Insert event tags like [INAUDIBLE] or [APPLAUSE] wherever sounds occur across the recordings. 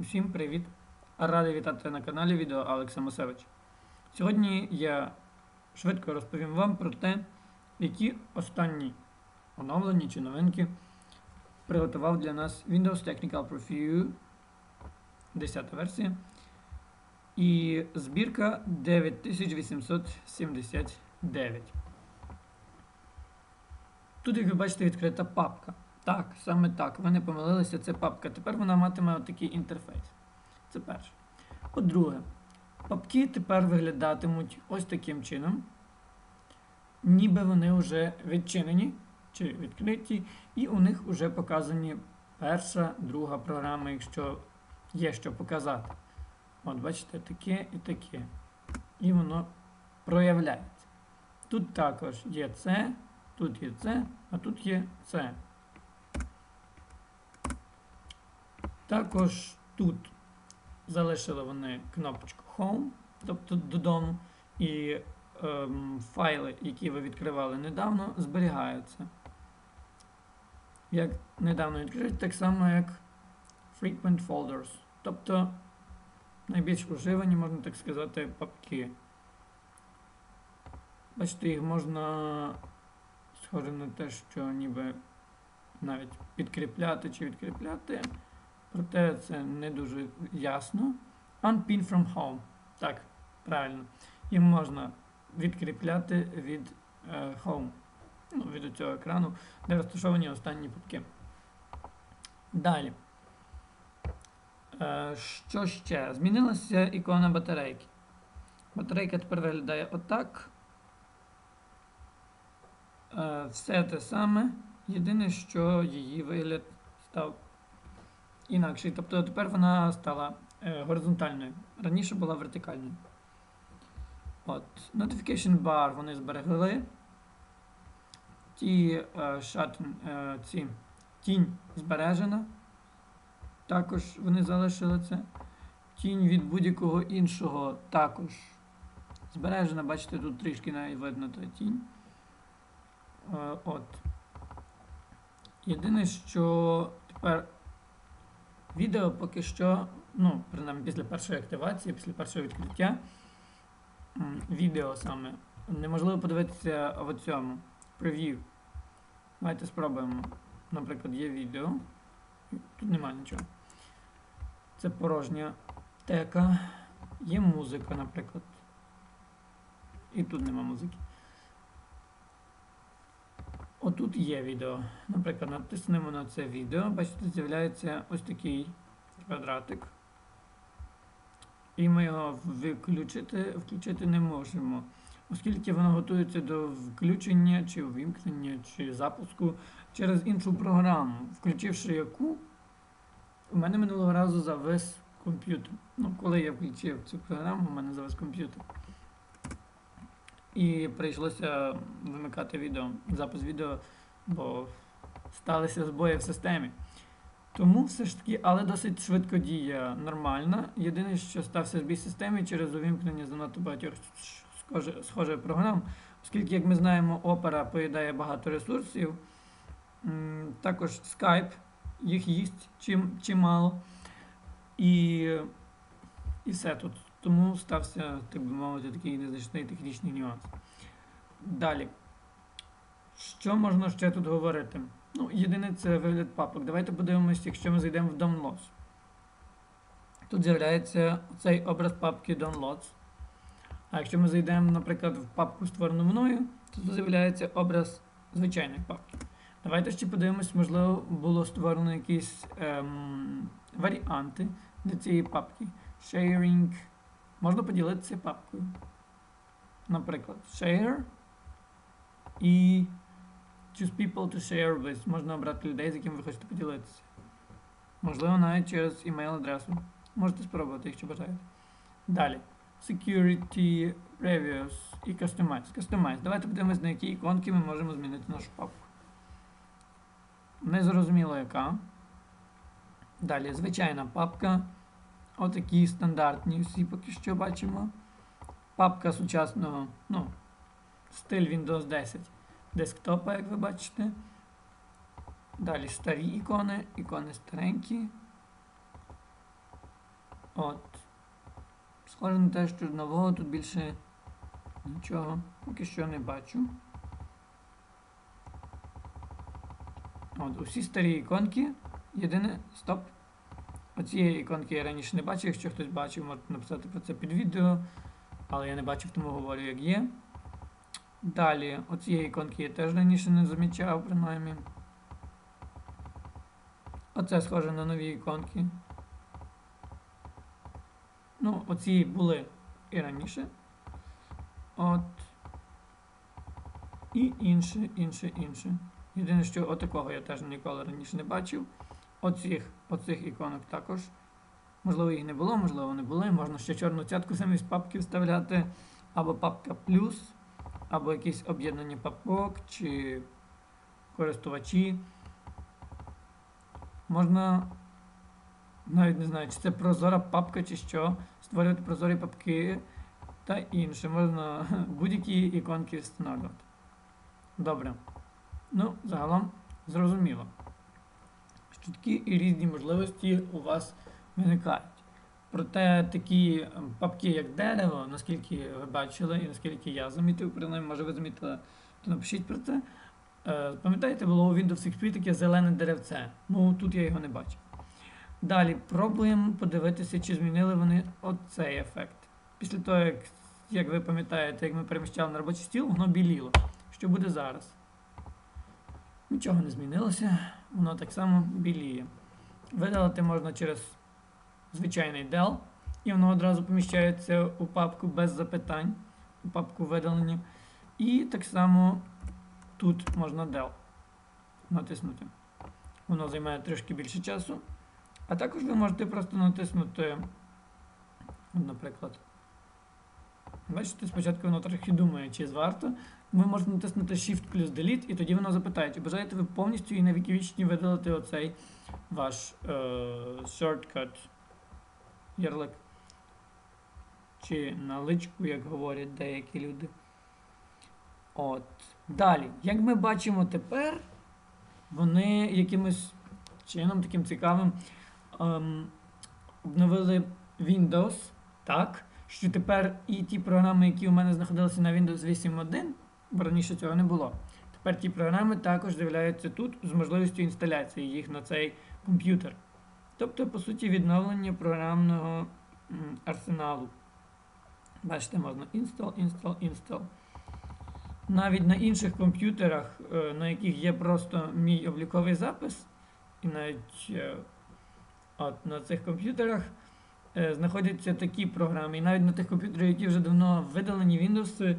Усім привіт! Радий вітати на каналі відео Алекса Мосевич. Сьогодні я швидко розповім вам про те, які останні оновлені чи новинки приготував для нас Windows Technical Preview 10 версія і збірка 9879. Тут, як ви бачите, відкрита папка. Так, саме так. Ви не помилилися, це папка. Тепер вона матиме такий інтерфейс. Це перше. По-друге, папки тепер виглядатимуть ось таким чином, ніби вони вже відчинені чи відкриті, і у них вже показані перша, друга програма, якщо є що показати. От, бачите, таке і таке. І воно проявляється. Тут також є це, тут є це, а тут є це. Також тут залишили вони кнопочку Home, тобто додому, і ем, файли, які ви відкривали недавно, зберігаються. Як недавно відкрити, так само, як Frequent Folders. Тобто найбільш уживані, можна так сказати, папки. Бачите, їх можна схоже на те, що ніби навіть підкріпляти чи відкріпляти. Проте це не дуже ясно. Unpin from home. Так, правильно. Їм можна відкріпляти від е, home. Ну, від цього екрану, де розташовані останні папки. Далі. Е, що ще? Змінилася ікона батарейки. Батарейка тепер виглядає отак. Е, все те саме. Єдине, що її вигляд став інакший. Тобто тепер вона стала е, горизонтальною. Раніше була вертикальною. От. Notification bar вони зберегли. Ті е, шатн, е, ці, тінь збережена. Також вони залишили це. Тінь від будь-якого іншого також збережена. Бачите, тут трішки навіть видно та тінь. Е, от. Єдине, що тепер відео поки що, ну, принаймні після першої активації, після першого відкриття, відео саме неможливо подивитися в цьому прев'ю. Давайте спробуємо. Наприклад, є відео. Тут немає нічого. Це порожня тека. Є музика, наприклад. І тут нема музики. Отут є відео. Наприклад, натиснемо на це відео. Бачите, з'являється ось такий квадратик. І ми його виключити, включити не можемо. Оскільки воно готується до включення чи увімкнення, чи запуску через іншу програму, включивши яку, у мене минулого разу завис комп'ютер. Ну, коли я включив цю програму, у мене завис комп'ютер. І прийшлося вимикати відео, запис відео, бо сталися збої в системі. Тому все ж таки, але досить швидко діє нормально. Єдине, що стався збій системи через увімкнення занадто багатьох схожих програм, оскільки, як ми знаємо, опера поїдає багато ресурсів. Також Skype їх їсть чим, чимало. І, і все тут. Тому стався, так би мовити, такий незначний технічний нюанс. Далі. Що можна ще тут говорити? Ну, єдине це вигляд папок. Давайте подивимось, якщо ми зайдемо в Downloads. Тут з'являється цей образ папки Downloads. А якщо ми зайдемо, наприклад, в папку, створену мною, то тут з'являється образ звичайної папки. Давайте ще подивимось, можливо, було створено якісь ем, варіанти для цієї папки. Sharing. Можна поділитися папкою. Наприклад, share і choose people to share with. Можна обрати людей, з якими ви хочете поділитися. Можливо, навіть через email-адресу. Можете спробувати, якщо бажаєте. Далі. Security Previews і Customize. Customize. Давайте подивимось, на які іконки ми можемо змінити нашу папку. Незрозуміло яка. Далі звичайна папка. Отакі стандартні всі поки що бачимо. Папка сучасного, ну, стиль Windows 10 десктопа, як ви бачите. Далі старі ікони, ікони старенькі. От. Схоже на те, що нового тут більше нічого поки що не бачу. От, усі старі іконки. Єдине, стоп. Оцієї іконки я раніше не бачив. Якщо хтось бачив, можете написати про це під відео. Але я не бачив, тому говорю, як є. Далі, оцієї іконки я теж раніше не замічав, принаймні. Оце схоже на нові іконки. Ну, оці були і раніше. От. І інше, інше, інше. Єдине, що отакого я теж ніколи раніше не бачив. Оцих, оцих іконок також. Можливо, їх не було, можливо, не були. Можна ще чорну цятку замість папки вставляти, або папка плюс, або якісь об'єднані папок, чи користувачі. Можна, навіть не знаю, чи це прозора папка, чи що, створювати прозорі папки та інше. Можна [LAUGHS] будь-які іконки встановлювати. Добре. Ну, загалом зрозуміло, такі і різні можливості у вас виникають. Проте такі ем, папки, як дерево, наскільки ви бачили і наскільки я замітив, принаймні, може ви замітили, то напишіть про це. Е, Пам'ятаєте, було у Windows XP таке зелене деревце. Ну, тут я його не бачив. Далі пробуємо подивитися, чи змінили вони оцей ефект. Після того, як, як ви пам'ятаєте, як ми переміщали на робочий стіл, воно біліло. Що буде зараз? Нічого не змінилося, воно так само біліє. Видалити можна через звичайний del, і воно одразу поміщається у папку без запитань, у папку видалення. І так само тут можна del натиснути. Воно займає трішки більше часу. А також ви можете просто натиснути, наприклад, бачите, спочатку воно трохи думає, чи варто. Ви можете натиснути Shift плюс Delete, і тоді воно запитає, чи бажаєте ви повністю і на віки вічні видалити оцей ваш е, shortcut ярлик. Чи наличку, як говорять деякі люди. От. Далі, як ми бачимо тепер, вони якимось чином таким цікавим ем, обновили Windows так, що тепер і ті програми, які у мене знаходилися на Windows 8.1, бо раніше цього не було. Тепер ті програми також з'являються тут з можливістю інсталяції їх на цей комп'ютер. Тобто, по суті, відновлення програмного арсеналу. Бачите, можна install, install, install. Навіть на інших комп'ютерах, е, на яких є просто мій обліковий запис, і навіть е, от, на цих комп'ютерах е, знаходяться такі програми. І навіть на тих комп'ютерах, які вже давно видалені Windows,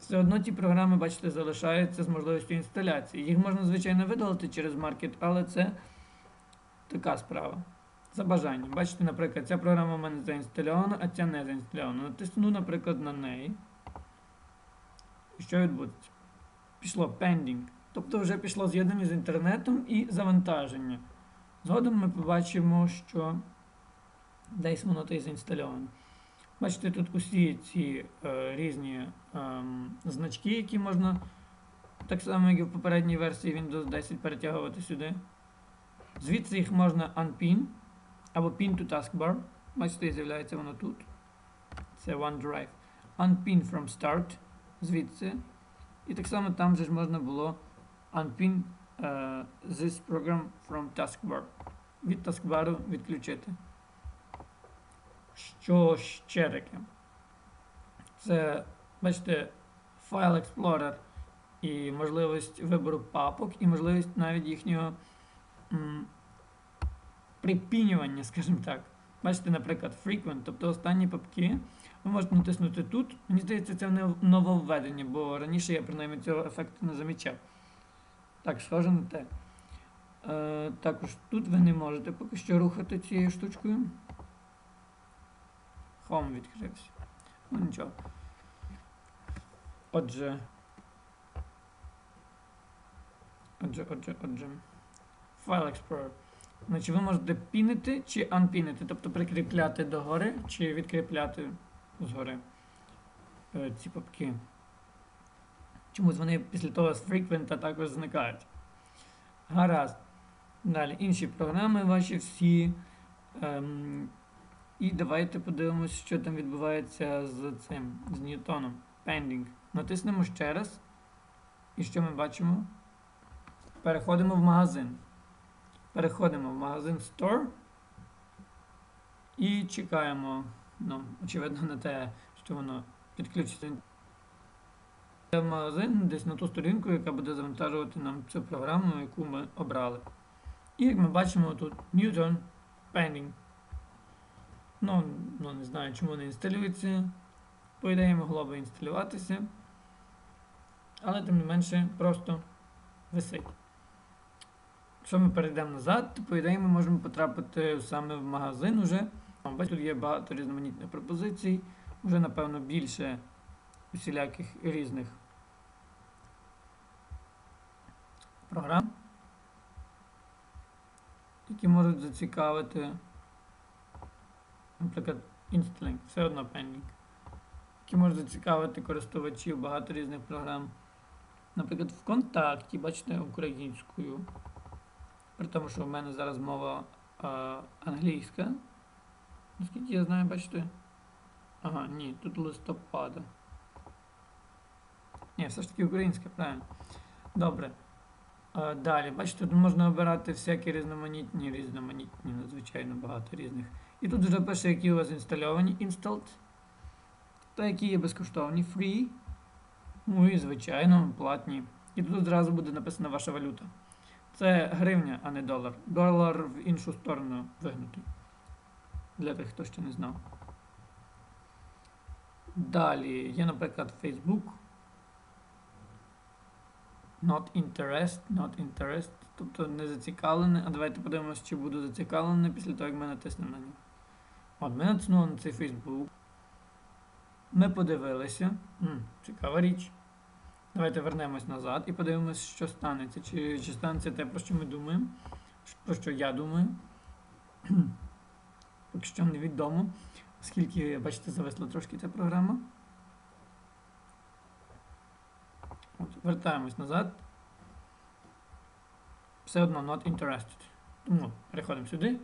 все одно ті програми, бачите, залишаються з можливістю інсталяції. Їх можна, звичайно, видалити через маркет, але це така справа. За бажанням. Бачите, наприклад, ця програма у мене заінстальована, а ця не заінстальована. Натисну, наприклад, на неї. Що відбудеться? Пішло pending. Тобто вже пішло з'єднання з інтернетом і завантаження. Згодом ми побачимо, що десь воно та й заінстальовано. Бачите, тут усі ці е, різні е, значки, які можна так само, як і в попередній версії Windows 10 перетягувати сюди. Звідси їх можна unpin або pin to taskbar. Бачите, з'являється воно тут. Це OneDrive. Unpin from start. Звідси. І так само там же ж можна було unpin uh, this program from taskbar. Від таскбару відключити. Що ще таке? Це, бачите, File Explorer і можливість вибору папок, і можливість навіть їхнього м, припінювання, скажімо так. Бачите, наприклад, frequent, тобто останні папки. Ви можете натиснути тут. Мені здається, це нововведення, бо раніше я принаймні цього ефекту не замічав. Так, схоже на те. Е, також тут ви не можете поки що рухати цією штучкою. Home відкрився. Ну нічого. Отже. Отже, отже, отже. File Explorer. Значить, ви можете пінити чи анпінити, тобто прикріпляти догори чи відкріпляти згори е, ці папки. Чомусь вони після того з frequent також зникають. Гаразд. Далі інші програми ваші всі ем, І давайте подивимось, що там відбувається з цим, з Ньютоном. Pending. Натиснемо ще раз. І що ми бачимо? Переходимо в магазин. Переходимо в магазин Store. І чекаємо. Ну, очевидно, на те, що воно підключиться. Це магазин десь на ту сторінку, яка буде завантажувати нам цю програму, яку ми обрали. І як ми бачимо тут Newton Pending. Ну, ну, не знаю, чому не інсталюється. По ідеї могло би інсталюватися. Але тим не менше просто висить. Якщо ми перейдемо назад, то по ідеї ми можемо потрапити саме в магазин уже. Бачите, тут є багато різноманітних пропозицій, вже напевно більше усіляких різних програм, які можуть зацікавити, наприклад, Instalink, все одно pending, які можуть зацікавити користувачів багато різних програм. Наприклад, ВКонтакті, бачите, українською. При тому, що в мене зараз мова а, англійська. Наскільки я знаю, бачите? Ага, ні, тут листопада. Ні, все ж таки українська, правильно. Добре. А, далі, бачите, тут можна обирати всякі різноманітні, різноманітні, надзвичайно багато різних. І тут вже пише, які у вас інстальовані installed, та які є безкоштовні, free. Ну і, звичайно, платні. І тут одразу буде написана ваша валюта. Це гривня, а не долар. Долар в іншу сторону вигнутий. Для тих, хто ще не знав. Далі є, наприклад, Facebook. Not interest, not interest. Тобто не зацікавлений. А давайте подивимося, чи буду зацікавлений після того, як ми натиснемо на нього. От ми натиснули на цей Facebook. Ми подивилися. М, цікава річ. Давайте вернемось назад і подивимось, що станеться. Чи, чи станеться те, про що ми думаємо, про що я думаю. [CLEARS THROAT] Поки що невідомо, оскільки, бачите, зависла трошки ця програма. От, Вертаємось назад. Все одно not interested. Тому переходимо сюди,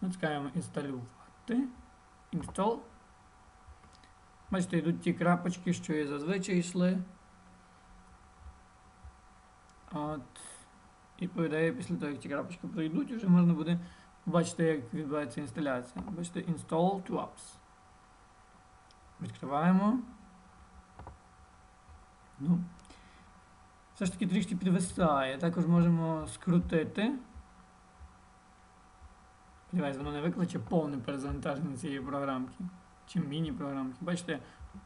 натискаємо інсталювати. Install. Бачите, йдуть ті крапочки, що і зазвичай йшли. От. І по після того, як ті крапочки пройдуть, вже можна буде побачити, як відбувається інсталяція. Бачите, Install to Apps. Відкриваємо. Ну. Все ж таки трішки підвисає. Також можемо скрутити. Сподіваюсь, воно не викличе повне перезавантаження цієї програмки. Чи міні-програмки. Бачите,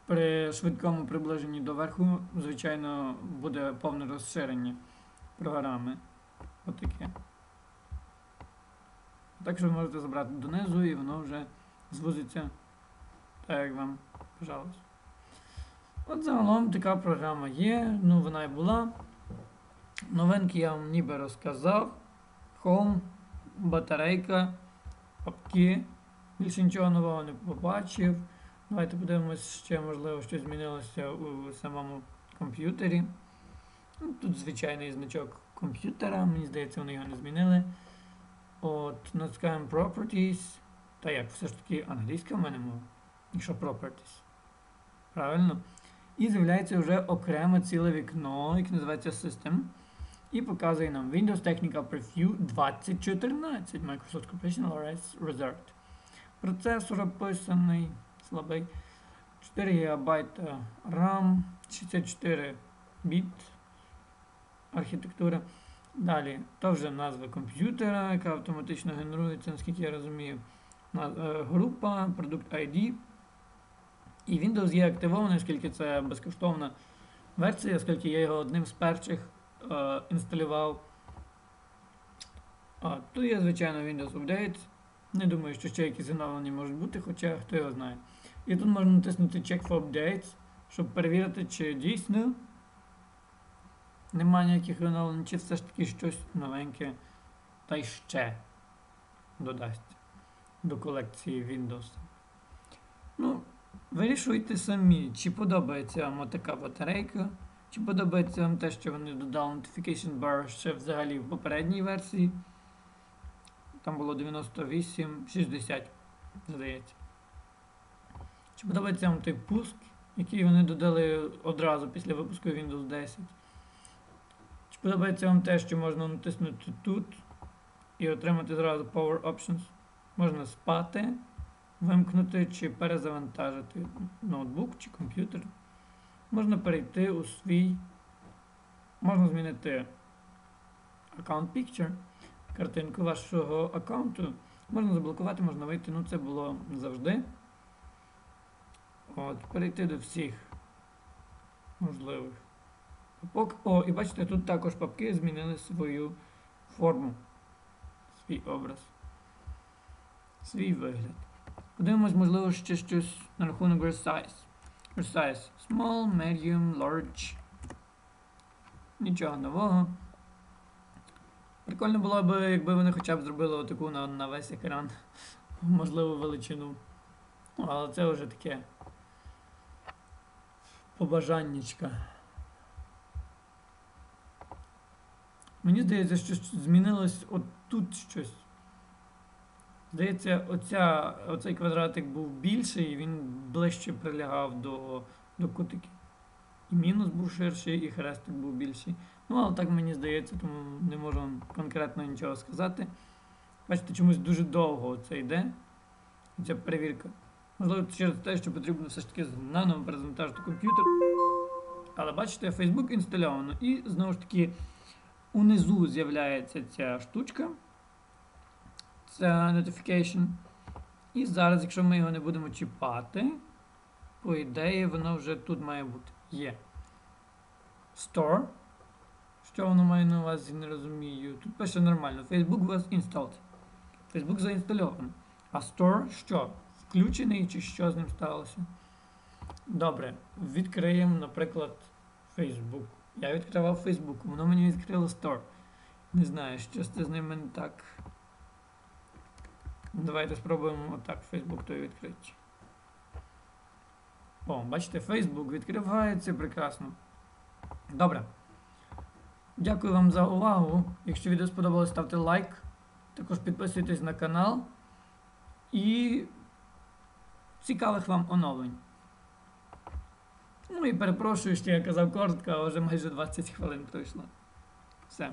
при швидкому приближенні до верху, звичайно, буде повне розширення програми. Отаке. Так що ви можете забрати донизу і воно вже звузиться так, як вам бажалось. От загалом така програма є, ну вона і була. Новинки я вам ніби розказав. Home, батарейка, папки. Більше нічого нового не побачив. Давайте подивимось, ще можливо щось змінилося у самому комп'ютері. Ну, Тут звичайний значок комп'ютера, мені здається, вони його не змінили. От, натискаємо Properties. Та як, все ж таки англійська в мене мова. Якщо Properties. Правильно? І з'являється вже окреме ціле вікно, яке називається System. І показує нам Windows Technical Preview 2014 Microsoft Corporation OS Reserved. Процесор описаний, слабий. 4 ГБ RAM, 64 біт архітектура. Далі, то вже назва комп'ютера, яка автоматично генерується, наскільки я розумію. Група, продукт ID. І Windows є активований, оскільки це безкоштовна версія, оскільки я його одним з перших е, інсталював. А, Тут є, звичайно, Windows Update. Не думаю, що ще якісь оновлення можуть бути, хоча хто його знає. І тут можна натиснути Check for Updates, щоб перевірити, чи дійсно немає ніяких оновлень, чи все ж таки щось новеньке та й ще додасть до колекції Windows. Ну, Вирішуйте самі, чи подобається вам така батарейка, чи подобається вам те, що вони додали Notification Bar ще взагалі в попередній версії. Там було 98-60, здається. Чи подобається вам той пуск, який вони додали одразу після випуску Windows 10? Чи подобається вам те, що можна натиснути тут і отримати зразу Power Options? Можна спати, вимкнути чи перезавантажити ноутбук чи комп'ютер. Можна перейти у свій, можна змінити Account Picture, картинку вашого аккаунту. Можна заблокувати, можна вийти, ну це було завжди. От, перейти до всіх можливих папок. О, і бачите, тут також папки змінили свою форму, свій образ, свій вигляд. Подивимось, можливо, ще щось на рахунок resize. Resize. Small, medium, large. Нічого нового. Прикольно було б, якби вони хоча б зробили отаку на, на весь екран, [LAUGHS] можливо, величину. Ну, але це вже таке побажаннячка. Мені здається, що змінилось от тут щось. Здається, оця, оцей квадратик був більший, і він ближче прилягав до, до кутиків. І мінус був ширший, і хрестик був більший. Ну, але так мені здається, тому не можу вам конкретно нічого сказати. Бачите, чомусь дуже довго це йде. Ця перевірка. Можливо, через те, що потрібно все ж таки наново перезавантажити комп'ютер. Але бачите, Facebook інстальовано. І знову ж таки, унизу з'являється ця штучка. Це notification. І зараз, якщо ми його не будемо чіпати, по ідеї, воно вже тут має бути. Є. Store. Що воно має на увазі, не розумію. Тут пише нормально. Facebook was installed. Facebook заінстальовано. А Store що? Включений чи що з ним сталося? Добре. Відкриємо, наприклад, Facebook. Я відкривав Facebook, воно мені відкрило Store. Не знаю, що це з ними так. Давайте спробуємо отак Facebook той відкрити. О, бачите, Facebook відкривається прекрасно. Добре. Дякую вам за увагу. Якщо відео сподобалось, ставте лайк. Також підписуйтесь на канал. І цікавих вам оновлень. Ну і перепрошую, що я казав коротко, а вже майже 20 хвилин пройшло. Все.